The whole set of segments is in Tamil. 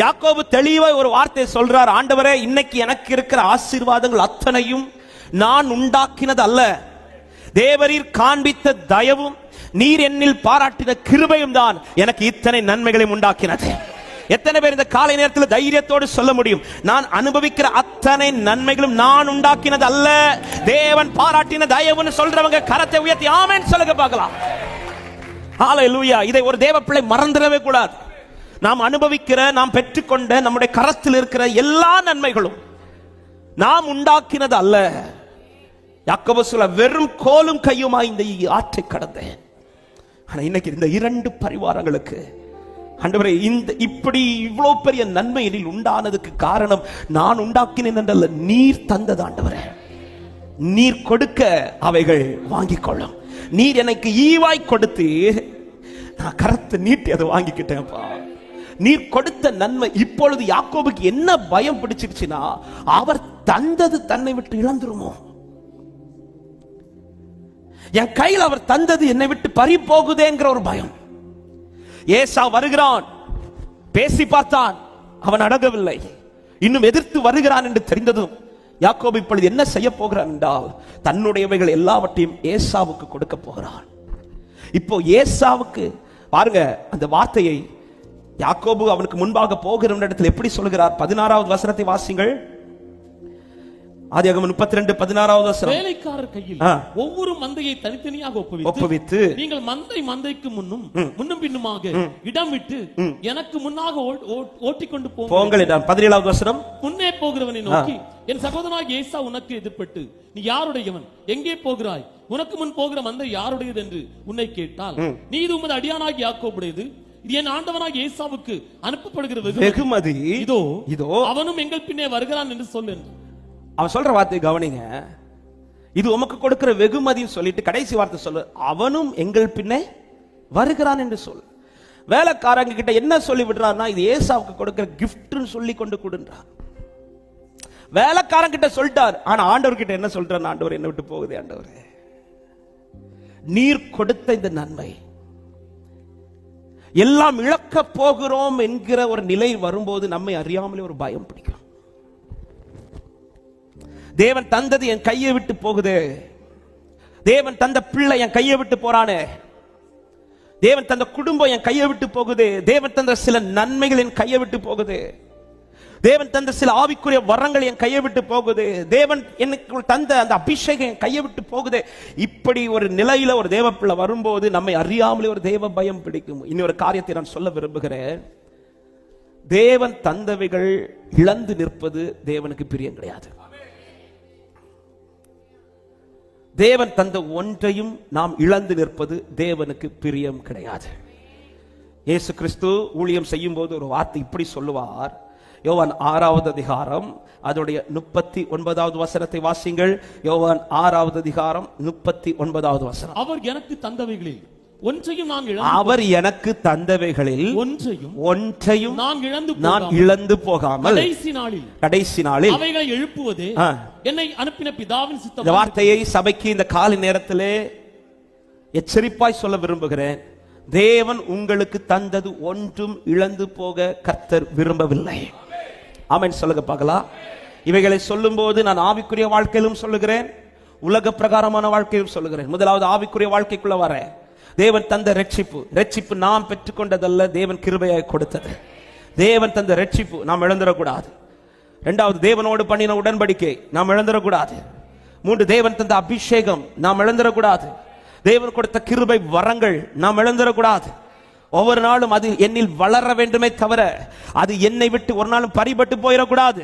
யாக்கோபு தெளிவாய் ஒரு வார்த்தை சொல்றார் ஆண்டவரே இன்னைக்கு எனக்கு இருக்கிற ஆசீர்வாதங்கள் அத்தனையும் நான் உண்டாக்கினது அல்ல. தேவரீர் காண்பித்த தயவும் நீர் என்னில் பாராட்டின கிருபையும் தான் எனக்கு இத்தனை நன்மைகளையும் உண்டாக்கினது. எத்தனை பேர் இந்த காலை நேரத்தில் தைரியத்தோடு சொல்ல முடியும் நான் அனுபவிக்கிற அத்தனை நன்மைகளும் நான் உண்டாக்கினது அல்ல. தேவன் பாராட்டின தயவுன்னு சொல்றவங்க கரத்தை உயர்த்தி ஆமேன்னு சொல்லுங்க பார்க்கலாம். ஹalleluya. இதை ஒரு தேவ பிள்ளை மறந்துடவே கூடாது. நாம் அனுபவிக்கிற நாம் பெற்றுக்கொண்ட நம்முடைய கரத்தில் இருக்கிற எல்லா நன்மைகளும் நாம் உண்டாக்கினது அல்ல. யாக்கோபு சொல்ல வெறும் கோலும் கையுமா இந்த ஆற்றை கடந்தேன். ஆனா இன்னைக்கு இந்த இரண்டு பரிவாரங்களுக்கு ஆண்டவரே இந்த இப்படி இவ்வளவு பெரிய நன்மை எனில் உண்டானதுக்கு காரணம் நான் உண்டாக்கினேன் என்றல்ல நீர் தந்தது ஆண்டவரே. நீர் கொடுக்க அவைகள் வாங்கிக் கொள்ளும். நீர் எனக்கு ஈவாய் கொடுத்து நான் கரத்தை நீட்டி அதை வாங்கிக்கிட்டேன்ப்பா. நீர் கொடுத்த நன்மை. இப்பொழுது யாக்கோபுக்கு என்ன பயம் பிடிச்சிருச்சுன்னா அவர் தந்தது தன்னை விட்டு இழந்துருமோ? என் கையில் அவர் தந்தது என்னை விட்டு பறி போகுதேங்கிற ஒரு பயம். ஏசா வருகிறான். பேசி பார்த்தான். அவன் அடங்கவில்லை. இன்னும் எதிர்த்து வருகிறான் என்று தெரிந்ததும் யாக்கோபு இப்பொழுது என்ன செய்ய போகிறான் என்றால் தன்னுடையவைகள் எல்லாவற்றையும் ஏசாவுக்கு கொடுக்க போகிறான். இப்போ ஏசாவுக்கு பாருங்க அந்த வார்த்தையை யாக்கோபு அவனுக்கு முன்பாக போகிற இடத்தில் எப்படி சொல்கிறார்? பதினாறாவது வசனத்தை வாசிங்கள் ஆதியாகமம் முப்பத்தி ரெண்டு பதினாறாவது வசனம். வேலைக்காரர் கையில். ஒவ்வொரு மந்தையை தனித்தனியாக ஒப்புவித்து ஒப்புவித்து நீங்கள் மந்தை மந்தைக்கு முன்னும் முன்னும் பின்னுமாக இடம் விட்டு எனக்கு முன்னாக ஓட்டிக்கொண்டு போங்க போங்கள் என்றான் பதினேழாவது வசனம். முன்னே போகிறவனை நோக்கி என் சகோதரனாக ஏசா உனக்கு எதிர்ப்பட்டு நீ யாருடையவன்? எங்கே போகிறாய்? உனக்கு முன் போகிற மந்தை யாருடையது? என்று உன்னை கேட்டால் நீ இது உமது அடியானாகி யாக்கோபுடையது? இது என் ஆண்டவனாக ஏசாவுக்கு அனுப்பப்படுகிற வெகுமதி. இதோ இதோ அவனும் எங்கள் பின்னே வருகிறான் என்று சொல் என்று அவன் சொல்ற வார்த்தையை கவனிங்க. இது உமக்கு கொடுக்கிற வெகுமதின்னு சொல்லிட்டு கடைசி வார்த்தை சொல்லு. அவனும் எங்கள் பின்னே வருகிறான் என்று சொல் வேலைக்காரங்க கிட்ட என்ன சொல்லி விடுறாருன்னா இது ஏசாவுக்கு கொடுக்கிற கிஃப்ட்னு சொல்லி கொண்டு கொடுன்றார். வேலைக்காரங்க கிட்ட சொல்லிட்டார். ஆனா ஆண்டவர் கிட்ட என்ன சொல்றாரு ஆண்டவர் என்ன விட்டு போகுது ஆண்டவரே. நீர் கொடுத்த இந்த நன்மை. எல்லாம் இழக்க போகிறோம் என்கிற ஒரு நிலை வரும்போது நம்மை அறியாமலே ஒரு பயம் பிடிக்கும். தேவன் தந்தது என் கையை விட்டு போகுது. தேவன் தந்த பிள்ளை என் கையை விட்டு போறானே. தேவன் தந்த குடும்பம் என் கையை விட்டு போகுது. தேவன் தந்த சில நன்மைகள் என் கையை விட்டு போகுது. தேவன் தந்த சில ஆவிக்குரிய வரங்கள் என் கையை விட்டு போகுது. தேவன் எனக்கு தந்த அந்த அபிஷேகம் என் கையை விட்டு போகுது. இப்படி ஒரு நிலையில ஒரு தேவ பிள்ளை வரும்போது நம்மை அறியாமலே ஒரு தேவ பயம் பிடிக்கும். இன்னொரு காரியத்தை நான் சொல்ல விரும்புகிறேன். தேவன் தந்தவைகள் இழந்து நிற்பது தேவனுக்கு பிரியம் கிடையாது. தேவன் தந்த ஒன்றையும் நாம் இழந்து நிற்பது தேவனுக்கு பிரியம் கிடையாது. இயேசு கிறிஸ்து ஊழியம் செய்யும் போது ஒரு வார்த்தை இப்படி சொல்லுவார். யோவான் ஆறாவது அதிகாரம் அதோடைய முப்பத்தி ஒன்பதாவது வசனத்தை வாசிங்கள் யோவான் ஆறாவது அதிகாரம் முப்பத்தி ஒன்பதாவது வசனம். அவர் எனக்கு தந்தவைகளில் ஒன்றையும் நான் அவர் எனக்கு தந்தவைகளில் ஒன்றையும் ஒன்றையும் நான் இழந்து நான் போகாமல் இழந்து போகாமல் கடைசி நாளில் கடைசி நாளில் அவைகளை எழுப்புவதே. என்னை அனுப்பின பிதாவின் இந்த சித்தம் வார்த்தையை சபைக்கு இந்த காலை நேரத்திலே எச்சரிப்பாய் சொல்ல விரும்புகிறேன். தேவன் உங்களுக்கு தந்தது ஒன்றும் இழந்து போக கர்த்தர் விரும்பவில்லை. ஆமென். சொல்லுங்க பார்க்கலாம். இவைகளை சொல்லும்போது நான் ஆவிக்குரிய வாழ்க்கையிலும் சொல்லுகிறேன் உலக பிரகாரமான வாழ்க்கையிலும் சொல்லுகிறேன். முதலாவது ஆவிக்குரிய வாழ்க்கைக்குள்ள வரேன் தேவன் தந்த ரட்சிப்பு ரட்சிப்பு நாம் பெற்றுக்கொண்டதல்ல தேவன் கிருபையாய் கொடுத்தது. தேவன் தந்த ரட்சிப்பு நாம் இழந்துடக்கூடாது. இரண்டாவது தேவனோடு பண்ணின உடன்படிக்கை நாம் இழந்துடக்கூடாது. மூன்று தேவன் தந்த அபிஷேகம் நாம் இழந்துடக்கூடாது. தேவன் கொடுத்த கிருபை வரங்கள் நாம் இழந்துடக்கூடாது. ஒவ்வொரு நாளும் அது என்னில் வளர வேண்டுமே தவிர அது என்னை விட்டு ஒரு நாளும் பறிபட்டு போயிடக்கூடாது.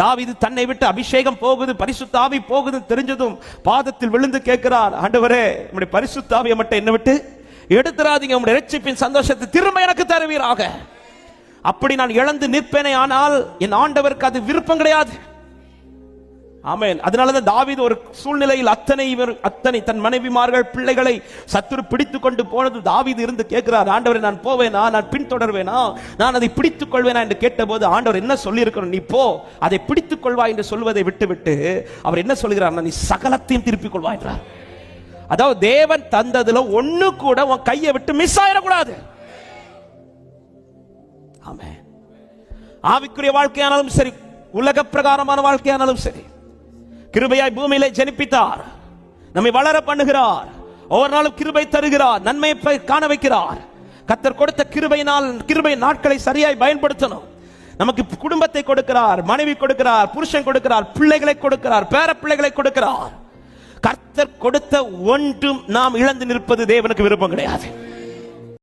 தாவிது தன்னை விட்டு அபிஷேகம் போகுது பரிசுத்தாவி போகுது தெரிஞ்சதும் பாதத்தில் விழுந்து கேட்கிறார் ஆண்டவரே உம்முடைய பரிசுத்தாவியை மட்டும் என்ன விட்டு எடுத்துறாதீங்க உங்களுடைய ரட்சிப்பின் சந்தோஷத்தை திரும்ப எனக்கு தருவீராக. அப்படி நான் இழந்து நிற்பேனே ஆனால் என் ஆண்டவருக்கு அது விருப்பம் கிடையாது. ஆமென். அதனாலதான் தாவீது ஒரு சூழ்நிலையில் அத்தனை இவர் அத்தனை தன் மனைவிமார்கள் பிள்ளைகளை சத்துரு பிடித்து கொண்டு போனது தாவீது இருந்து கேட்கிறார் ஆண்டவரை நான் போவேனா? நான் பின்தொடர்வேனா? நான் அதை பிடித்துக் கொள்வேனா? என்று கேட்டபோது ஆண்டவர் என்ன சொல்லியிருக்கிறோம் நீ போ அதை பிடித்துக் கொள்வா என்று சொல்வதை விட்டுவிட்டு அவர் என்ன சொல்கிறார் நீ சகலத்தையும் திருப்பிக் கொள்வா என்றார். அதாவது தேவன் தந்ததுல ஒண்ணு கூட உன் கையை விட்டு மிஸ் ஆயிடக்கூடாது. ஆமே ஆவிக்குரிய வாழ்க்கையானாலும் சரி உலக பிரகாரமான வாழ்க்கையானாலும் சரி கிருபையாய் பூமியிலே ஜனிப்பித்தார். நம்மை வளர பண்ணுகிறார். ஒவ்வொரு நாளும் கிருபை தருகிறார். நன்மையை காண வைக்கிறார். கத்தர் கொடுத்த கிருபையினால் கிருபை நாட்களை சரியாய் பயன்படுத்தணும். நமக்கு குடும்பத்தை கொடுக்கிறார் மனைவி கொடுக்கிறார் புருஷன் கொடுக்கிறார் பிள்ளைகளை கொடுக்கிறார் பேர பிள்ளைகளை கொடுக்கிறார். கர்த்தர் கொடுத்த ஒன்றும் நாம் இழந்து நிற்பது தேவனுக்கு விருப்பம் கிடையாது.